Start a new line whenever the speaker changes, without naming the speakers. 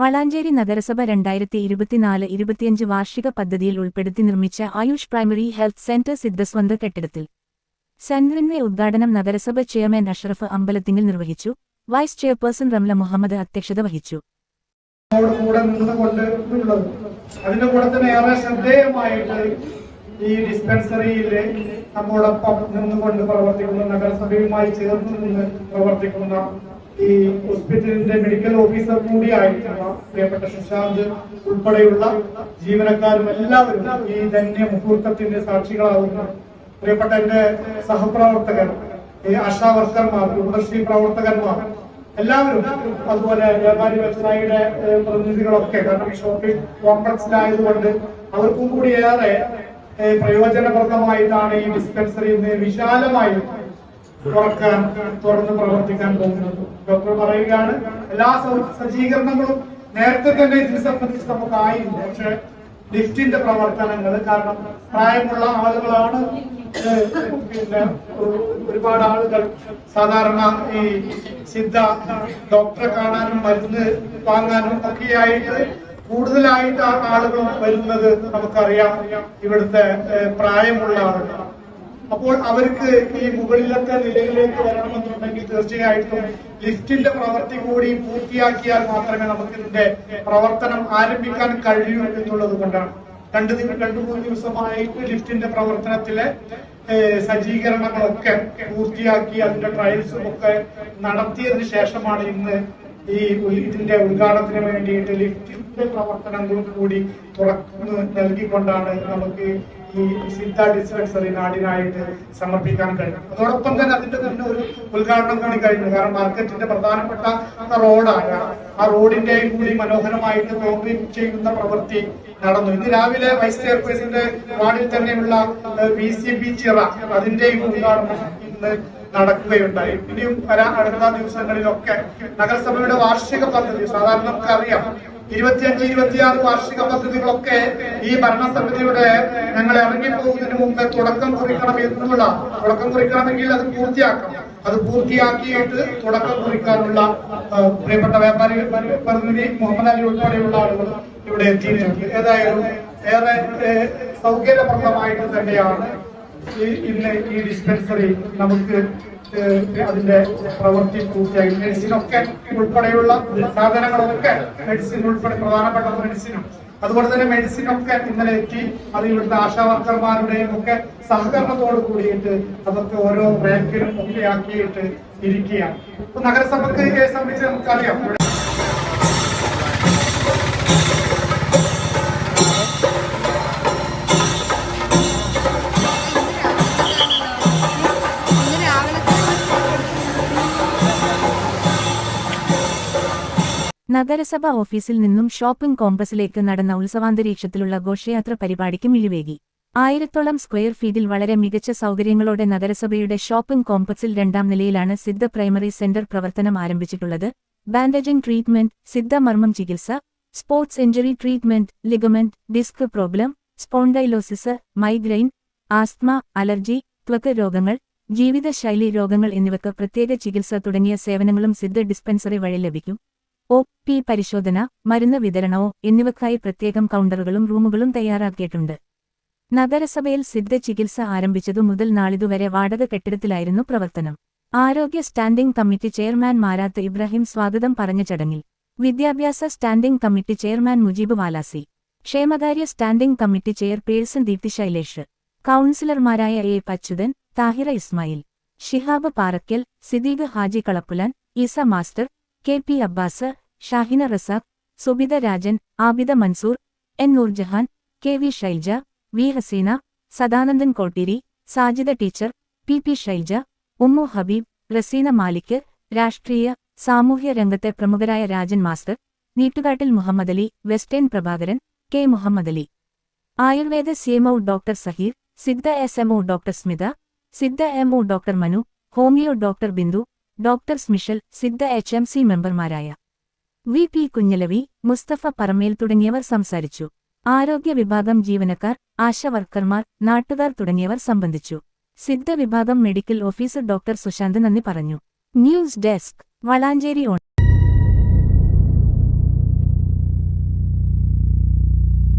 വളാഞ്ചേരി നഗരസഭ രണ്ടായിരത്തി ഇരുപത്തിനാല് ഇരുപത്തിയഞ്ച് വാർഷിക പദ്ധതിയിൽ ഉൾപ്പെടുത്തി നിർമ്മിച്ച ആയുഷ് പ്രൈമറി ഹെൽത്ത് സെന്റർ സിദ്ധസ്വന്ത കെട്ടിടത്തിൽ സെന്ററിന്റെ ഉദ്ഘാടനം നഗരസഭ ചെയർമാൻ അഷ്റഫ് അമ്പലത്തിങ്ങിൽ നിർവഹിച്ചു. വൈസ് ചെയർപേഴ്സൺ റംല മുഹമ്മദ് അധ്യക്ഷത വഹിച്ചു.
അതിന്റെ കൂടെ തന്നെ ഏറെ ശ്രദ്ധേയമായിട്ട് ഈ ഡിസ്പെൻസറിയിലെ നമ്മോടൊപ്പം നിന്നുകൊണ്ട് പ്രവർത്തിക്കുന്ന നഗരസഭയുമായി ചേർന്ന് നിന്ന് പ്രവർത്തിക്കുന്ന ഈ ഹോസ്പിറ്റലിന്റെ മെഡിക്കൽ ഓഫീസർ കൂടിയായിട്ടുള്ള പ്രിയപ്പെട്ട സുശാന്ത് ഉൾപ്പെടെയുള്ള ജീവനക്കാരും എല്ലാവരും ഈ ധന്യ മുഹൂർത്തത്തിന്റെ സാക്ഷികളാകുന്ന പ്രിയപ്പെട്ട എന്റെ സഹപ്രവർത്തകർ ആശാ വർക്കർമാർ കുടുംബശ്രീ പ്രവർത്തകന്മാർ എല്ലാവരും അതുപോലെ വ്യാപാരി വ്യവസായിയുടെ പ്രതിനിധികളൊക്കെ കാരണം ഈ ഷോപ്പിംഗ് കോംപ്ലക്സിലായതുകൊണ്ട് അവർക്കും കൂടി ഏറെ പ്രയോജനപ്രദമായിട്ടാണ് ഈ ഡിസ്പെൻസറി വിശാലമായി തുറക്കാൻ തുറന്ന് പ്രവർത്തിക്കാൻ പോകുന്നത്. ഡോക്ടർ പറയുകയാണ് എല്ലാ സജ്ജീകരണങ്ങളും നേരത്തെ തന്നെ ഇതിനെ സംബന്ധിച്ച് നമുക്ക് ആയില്ല പക്ഷെ ലിഫ്റ്റിന്റെ പ്രവർത്തനങ്ങൾ കാരണം പ്രായമുള്ള ആളുകളാണ് പിന്നെ ഒരുപാട് ആളുകൾ സാധാരണ ഈ സിദ്ധ ഡോക്ടറെ കാണാനും മരുന്ന് വാങ്ങാനും ഒക്കെയായിട്ട് കൂടുതലായിട്ട് ആളുകൾ വരുന്നത് നമുക്കറിയാം. ഇവിടുത്തെ പ്രായമുള്ള ആളുകൾ അപ്പോൾ അവർക്ക് ഈ മുകളിലത്തെ നിലയിലേക്ക് വരണമെന്നുണ്ടെങ്കിൽ തീർച്ചയായിട്ടും ലിഫ്റ്റിന്റെ പ്രവൃത്തി കൂടി പൂർത്തിയാക്കിയാൽ മാത്രമേ നമുക്ക് ഇതിന്റെ പ്രവർത്തനം ആരംഭിക്കാൻ കഴിയൂ എന്നുള്ളത് കൊണ്ടാണ്. രണ്ട് രണ്ടു മൂന്ന് ദിവസമായിട്ട് ലിഫ്റ്റിന്റെ പ്രവർത്തനത്തിലെ സജ്ജീകരണങ്ങളൊക്കെ പൂർത്തിയാക്കി അതിന്റെ ട്രയൽസും ഒക്കെ നടത്തിയതിനു ശേഷമാണ് ഇന്ന് ഈ ഇതിന്റെ ഉദ്ഘാടനത്തിന് വേണ്ടിയിട്ട് ലിഫ്റ്റിന്റെ പ്രവർത്തനങ്ങളും കൂടി തുറന്നു നൽകിക്കൊണ്ടാണ് നമുക്ക് ഈ സിദ്ധ ഡിസ്പെൻസറി നാടിനായിട്ട് സമർപ്പിക്കാൻ കഴിയും അതോടൊപ്പം തന്നെ അതിന്റെ തന്നെ ഒരു ഉദ്ഘാടനം കൂടി കഴിഞ്ഞു. കാരണം മാർക്കറ്റിന്റെ പ്രധാനപ്പെട്ട റോഡായ ആ റോഡിന്റെ കൂടി മനോഹരമായിട്ട് കോൺക്രീറ്റ് ചെയ്യുന്ന പ്രവൃത്തി നടന്നു. ഇന്ന് രാവിലെ വൈസ് ചെയർപേഴ്സന്റെ വാർഡിൽ തന്നെയുള്ള ബി സി ബി ചിറ അതിന്റെയും ഉദ്ഘാടനം ഇന്ന് നടക്കുകയുണ്ടായി. ഇനിയും അടുത്ത ദിവസങ്ങളിലൊക്കെ നഗരസഭയുടെ വാർഷിക പദ്ധതി സാധാരണ നമുക്കറിയാം ഇരുപത്തിയഞ്ച് ഇരുപത്തിയാറ് വാർഷിക പദ്ധതികളൊക്കെ ഈ ഭരണസമിതിയുടെ ഞങ്ങൾ ഇറങ്ങിപ്പോകുന്നതിന് മുമ്പ് തുടക്കം കുറിക്കണം എന്നുള്ള തുടക്കം കുറിക്കണമെങ്കിൽ അത് പൂർത്തിയാക്കണം. അത് പൂർത്തിയാക്കിയിട്ട് തുടക്കം കുറിക്കാനുള്ള പ്രിയപ്പെട്ട വ്യാപാരി പ്രതിനിധി മുഹമ്മദ് അലി ഉൾപ്പെടെയുള്ള ആളുകൾ ഇവിടെ എത്തിയിട്ടുണ്ട്. ഏതായാലും ഏറെ സൗകര്യപ്രദമായിട്ട് തന്നെയാണ് ഇന്ന് ഈ ഡിസ്പെൻസറി നമുക്ക് അതിന്റെ പ്രവൃത്തി പൂർത്തിയായി. മെഡിസിനൊക്കെ ഉൾപ്പെടെയുള്ള സാധനങ്ങളൊക്കെ മെഡിസിൻ ഉൾപ്പെടെ പ്രധാനപ്പെട്ട മെഡിസിനും അതുപോലെ തന്നെ മെഡിസിനൊക്കെ ഇന്നലെ എത്തി. അത് ഇവിടുത്തെ ആശാവർക്കർമാരുടെയും ഒക്കെ സഹകരണത്തോട് കൂടിയിട്ട് അതൊക്കെ ഓരോ റാങ്കിലും ഒക്കെ ആക്കിയിട്ട് ഇരിക്കുകയാണ് നഗരസഭക്ക് സംബന്ധിച്ച് നമുക്കറിയാം.
നഗരസഭ ഓഫീസിൽ നിന്നും ഷോപ്പിംഗ് കോംപ്ലക്സിലേക്ക് നടന്ന ഉത്സവാന്തരീക്ഷത്തിലുള്ള ഘോഷയാത്ര പരിപാടിക്ക് മിഴിവേകി ആയിരത്തോളം സ്ക്വയർ ഫീറ്റിൽ വളരെ മികച്ച സൗകര്യങ്ങളോടെ നഗരസഭയുടെ ഷോപ്പിംഗ് കോംപ്ലക്സിൽ രണ്ടാം നിലയിലാണ് സിദ്ധ പ്രൈമറി സെന്റർ പ്രവർത്തനം ആരംഭിച്ചിട്ടുള്ളത്. ബാൻഡേജിംഗ് ട്രീറ്റ്മെന്റ് സിദ്ധ മർമ്മം ചികിത്സ sports injury treatment ligament disc problem spondylosis migraine asthma allergy ത്വക്ക് രോഗങ്ങൾ ജീവിതശൈലി രോഗങ്ങൾ എന്നിവയ്ക്ക് പ്രത്യേക ചികിത്സ തുടങ്ങിയ സേവനങ്ങളും സിദ്ധ ഡിസ്പെൻസറി വഴി ലഭിക്കും. ഒ പി പരിശോധന മരുന്ന് വിതരണമോ എന്നിവയ്ക്കായി പ്രത്യേകം കൗണ്ടറുകളും റൂമുകളും തയ്യാറാക്കിയിട്ടുണ്ട്. നഗരസഭയിൽ സിദ്ധ ചികിത്സ ആരംഭിച്ചതു മുതൽ നാളിതുവരെ വാടക കെട്ടിടത്തിലായിരുന്നു പ്രവർത്തനം. ആരോഗ്യ standing committee chairman Marath Ibrahim സ്വാഗതം പറഞ്ഞ ചടങ്ങിൽ വിദ്യാഭ്യാസ standing committee chairman Mujeeb Valasi ക്ഷേമകാര്യ standing committee chairperson Deepthi Shailesh കൗൺസിലർമാരായ A Pachuthan Thahira Ismail Shihab Parakkal Sidheeq Haji Kalappulan Eesa master K P Abbas Shahina Razak Subitha Rajan Abida Mansoor N Noorjahan K V Shailaja V Haseena Sadanandan Kottiri Sajida teacher P P Shailaja Ummu Habeeb Raseena Malik രാഷ്ട്രീയ സാമൂഹ്യ രംഗത്തെ പ്രമുഖരായ Rajan master Neettukattil Muhammad Ali western Prabhakaran K Muhammad Ali. Ayurveda CMO doctor Saheer Siddha S MO doctor Smitha Siddha MO doctor Manu homeo doctor Bindu doctor Smishal Siddha H M C മെമ്പർമാരായ V P Kunhalavi Mustafa Paramel തുടങ്ങിയവർ സംസാരിച്ചു. ആരോഗ്യ വിഭാഗം ജീവനക്കാർ ആശാവർക്കർമാർ നാട്ടുകാർ തുടങ്ങിയവർ സംബന്ധിച്ചു. സിദ്ധ വിഭാഗം മെഡിക്കൽ ഓഫീസർ ഡോക്ടർ സുശാന്ത് നന്ദി പറഞ്ഞു. News desk Valanchery on